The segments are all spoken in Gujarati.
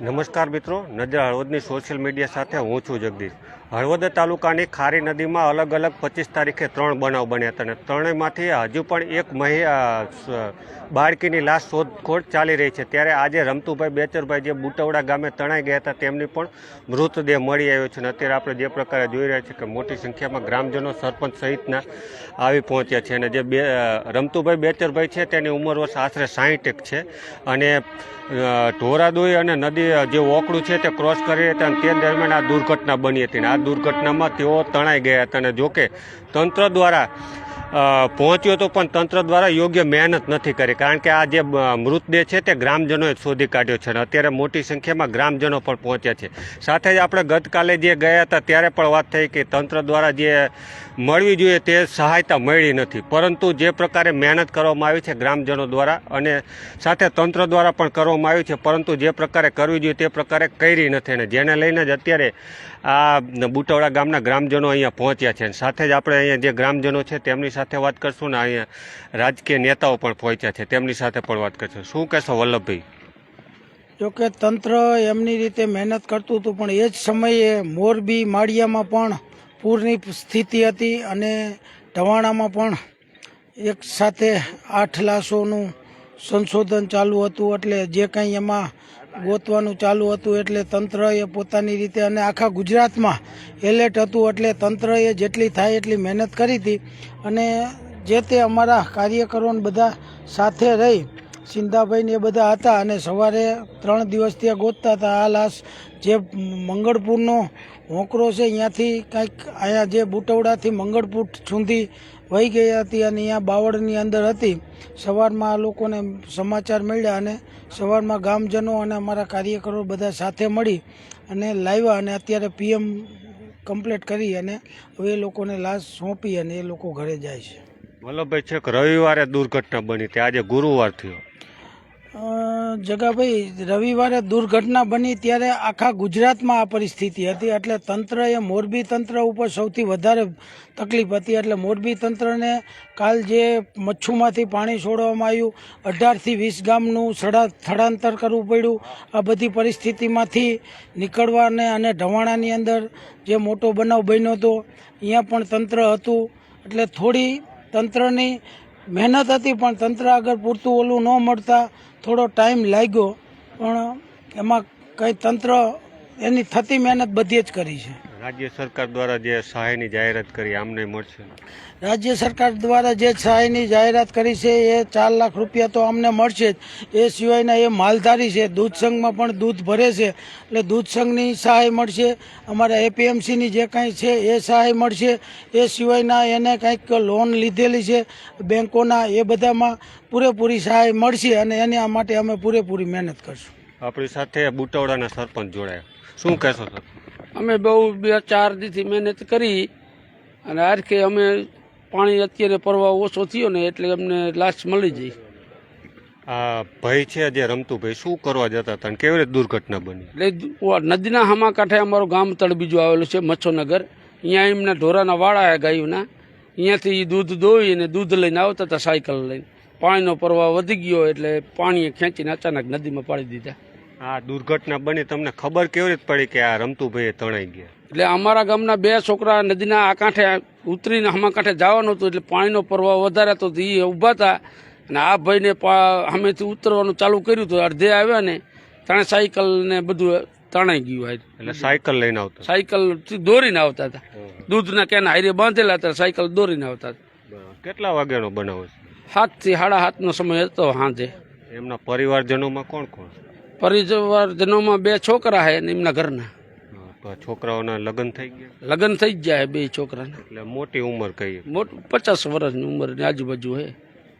નમસ્કાર મિત્રો, નજર હળવદની સોશિયલ મીડિયા સાથે હું છું જગદીશ. હળવદ તાલુકાની ખારી નદીમાં અલગ અલગ પચીસ તારીખે ત્રણ બનાવ બન્યા હતા અને ત્રણેયમાંથી હજુ પણ એક મહિ બાળકીની લાશ શોધખોળ ચાલી રહી છે. ત્યારે આજે રમતુભાઈ બેચરભાઈ જે બુટવડા ગામે તણાઈ ગયા હતા, તેમની પણ મૃતદેહ મળી આવ્યો છે અને અત્યારે આપણે જે પ્રકારે જોઈ રહ્યા છીએ કે મોટી સંખ્યામાં ગ્રામજનો સરપંચ સહિતના આવી પહોંચ્યા છે અને જે બે રમતુભાઈ બેચરભાઈ છે, તેની ઉંમર વર્ષ આશરે સાહીઠ છે અને ઢોરાદોઈ અને નદી જે ઓકડું છે તે ક્રોસ કરી હતી અને તે દરમિયાન આ દુર્ઘટના બની હતી. અને આ દુર્ઘટનામાં તેઓ તણાઈ ગયા હતા. અને જોકે તંત્ર દ્વારા પહોંચ્યો તો પણ તંત્ર દ્વારા યોગ્ય મહેનત નથી કરી. કારણ કે આ જે મૃતદેહ છે તે ગ્રામજનોએ શોધી કાઢ્યો છે અને અત્યારે મોટી સંખ્યામાં ગ્રામજનો પણ પહોંચ્યા છે. સાથે જ આપણે ગતકાલે જે ગયા હતા ત્યારે પણ વાત થઈ કે તંત્ર દ્વારા જે મળવી જોઈએ તે સહાયતા મળી નથી. પરંતુ જે પ્રકારે મહેનત કરવામાં આવી છે ગ્રામજનો દ્વારા અને સાથે તંત્ર દ્વારા પણ કરવામાં આવી છે, પરંતુ જે પ્રકારે કરવી જોઈએ તે પ્રકારે કરી નથી અને જેને લઈને જ અત્યારે આ બુટવડા ગામના ગ્રામજનો અહીંયા પહોંચ્યા છે. અને સાથે જ આપણે અહીંયા જે ગ્રામજનો છે તેમની સાથે વાત કરશું ને અહીંયા રાજકીય નેતાઓ પણ પહોંચ્યા છે. તેમની સાથે પણ વાત કરશું. શું કહેશો વલ્લભભાઈ? જોકે તંત્ર એમની રીતે મહેનત કરતું હતું, પણ એ જ સમયે મોરબી, માળિયામાં પણ પૂરની સ્થિતિ હતી અને ઢવાણામાં પણ એક સાથે આઠ લાશોનું સંશોધન ચાલુ હતું. એટલે જે કંઈ એમાં ગોતવાનું ચાલુ હતું એટલે તંત્રએ પોતાની રીતે અને આખા ગુજરાતમાં એલર્ટ હતું એટલે તંત્રએ જેટલી થાય એટલી મહેનત કરી હતી. અને જે તે અમારા કાર્યકરોને બધા સાથે રહી સિંધાભાઈને એ બધા હતા અને સવારે ત્રણ દિવસ ત્યાં ગોતતા હતા. આ લાશ જે મંગળપુરનો હોંકરો છે અહીંયાથી કાંઈક અહીંયા જે બુટવડાથી મંગળપુર સુધી વહી ગઈ હતી અને અહીંયા બાવળની અંદર હતી. સવારમાં આ લોકોને સમાચાર મળ્યા અને સવારમાં ગામજનો અને અમારા કાર્યકરો બધા સાથે મળી અને લાવ્યા અને અત્યારે પીએમ કમ્પ્લીટ કરી અને હવે એ લોકોને લાશ સોંપી અને એ લોકો ઘરે જાય છે. વલ્લભભાઈ છેક રવિવારે દુર્ઘટના બની તે આજે ગુરુવાર થયો. જગાભાઈ રવિવારે દુર્ઘટના બની ત્યારે આખા ગુજરાતમાં આ પરિસ્થિતિ હતી. એટલે તંત્ર એ મોરબી તંત્ર ઉપર સૌથી વધારે તકલીફ હતી. એટલે મોરબી તંત્રને કાલ જે મચ્છુમાંથી પાણી છોડવામાં આવ્યું, અઢારથી વીસ ગામનું સડા, સ્થળાંતર કરવું પડ્યું. આ બધી પરિસ્થિતિમાંથી નીકળવાને અને ઢવાણાની અંદર જે મોટો બનાવ બન્યો હતો અહીંયા પણ તંત્ર હતું. એટલે થોડી તંત્રની મહેનત હતી, પણ તંત્ર આગળ પૂરતું ઓલું ન મળતા થોડો ટાઈમ લાગ્યો. પણ એમાં કંઈ તંત્ર એની થતી મહેનત બધી જ કરી છે. રાજ્ય સરકાર દ્વારા જે સહાયની જાહેરાત કરી આમને મળશે? રાજ્ય સરકાર દ્વારા જે સહાયની જાહેરાત કરી છે એ ચાર લાખ રૂપિયા તો અમને મળશે જ. એ સિવાયના એ માલધારી છે દૂધ સંઘમાં પણ દૂધ ભરે છે. એટલે દૂધ સંઘની સહાય મળશે અમારા એપીએમસીની જે કાંઈ છે એ સહાય મળશે. એ સિવાયના એને કંઈક લોન લીધેલી છે બેંકોના એ બધામાં પૂરેપૂરી સહાય મળશે અને એના માટે અમે પૂરેપૂરી મહેનત કરશું. આપણી સાથે બુટવડાના સરપંચ જોડાયા. શું કહેશો સર? અમે બહુ બે ચાર દીથી મહેનત કરી અને આરખે અમે પાણી અત્યારે પરવા ઓછો થયો ને એટલે અમને લાશ મળી જઈ આ ભાઈ છે જે રમતું ભાઈ શું કરવા જતા હતા કેવી રીતે દુર્ઘટના બની? એટલે નદીના હામા કાંઠે અમારું ગામ તળ બીજું આવેલું છે મચ્છોનગર અહીંયા એમના ઢોરાના વાળા ગાયુંના. અહીંયાથી દૂધ દોઈ અને દૂધ લઈને આવતા હતા સાયકલ લઈને. પાણીનો પ્રવાહ વધી ગયો એટલે પાણીએ ખેંચીને અચાનક નદીમાં પાડી દીધા. આ દુર્ઘટના બની તમને ખબર કેવી રીતે પડી કે આ રમતું ભાઈ તણાઈ ગયા? એટલે અમારા ગામના બે છોકરા નદીના આ કાંઠે ઉતરીને હમા કાંઠે જવાનું હતું એટલે પાણીનો પ્રવાહ વધારે હતો તો એ ઊભા હતા. અને આ ભાઈને અમેથી ઉતરવાનું ચાલુ કર્યું હતું અડધે આવ્યા ને તાણે સાયકલ ને બધું તણાઈ ગયું એટલે સાયકલ લઈને આવતા સાયકલ દોરીને આવતા હતા. દૂધના કેના હારે બાંધેલા હતા સાયકલ દોરીને આવતા હતા. કેટલા વાગ્યાનો બનાવ સાતથી સાડા સાતનો સમય હતો સાંજે. એમના પરિવારજનોમાં કોણ કોણ? પરિવારજનોમાં બે છોકરા છે ને એમના ઘરના. હા, છોકરાઓના લગ્ન થઈ ગયા? લગ્ન થઈ જ જાય બે છોકરાના. એટલે મોટી ઉંમર કહીએ મોટ પચાસ વર્ષની ઉંમરની આજુબાજુ હે.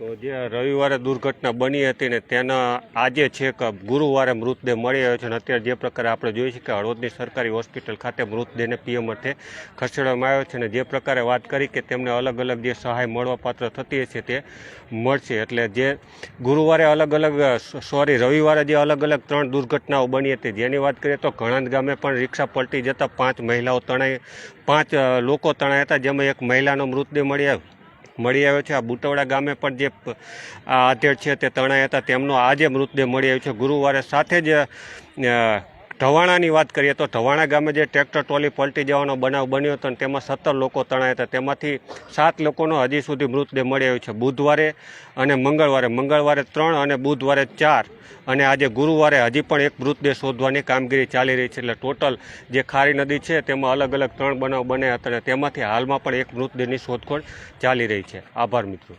તો જે રવિવારે દુર્ઘટના બની હતી ને તેના આજે છેક ગુરુવારે મૃતદેહ મળી આવ્યો છે અને અત્યારે જે પ્રકારે આપણે જોઈએ છીએ કે હળવદની સરકારી હોસ્પિટલ ખાતે મૃતદેહને પીએમ અર્થે ખસેડવામાં આવ્યો છે અને જે પ્રકારે વાત કરી કે તેમને અલગ અલગ જે સહાય મળવાપાત્ર થતી હશે તે મળશે. એટલે જે ગુરુવારે અલગ અલગ, સોરી, રવિવારે જે અલગ અલગ ત્રણ દુર્ઘટનાઓ બની હતી, જેની વાત કરીએ તો ઘણાંદ ગામે પણ રિક્ષા પલટી જતાં પાંચ મહિલાઓ તણાઈ, પાંચ લોકો તણાયા હતા, જેમાં એક મહિલાનો મૃતદેહ મળી આવ્યો. મળી આવ્યો છે. આ બુટવડા ગામે પણ જે આ આધેડ છે તે તણાયા હતા. તેમનો આજે મૃતદેહ મળી આવ્યો છે. ગુરુવારે સાથે જ ઢવાણાની વાત કરીએ તો ઢવાણા ગામે જે ટ્રેક્ટર ટ્રોલી પલટી જવાનો બનાવ બન્યો હતો તેમાં સત્તર લોકો તણાયા હતા. તેમાંથી સાત લોકોનો હજી સુધી મૃતદેહ મળી આવ્યો છે. બુધવારે અને મંગળવારે મંગળવારે ત્રણ અને બુધવારે ચાર અને આજે ગુરુવારે હજી પણ એક મૃતદેહ શોધવાની કામગીરી ચાલી રહી છે. એટલે ટોટલ જે ખારી નદી છે તેમાં અલગ અલગ ત્રણ બનાવ બન્યા હતા અને તેમાંથી હાલમાં પણ એક મૃતદેહની શોધખોળ ચાલી રહી છે. આભાર મિત્રો.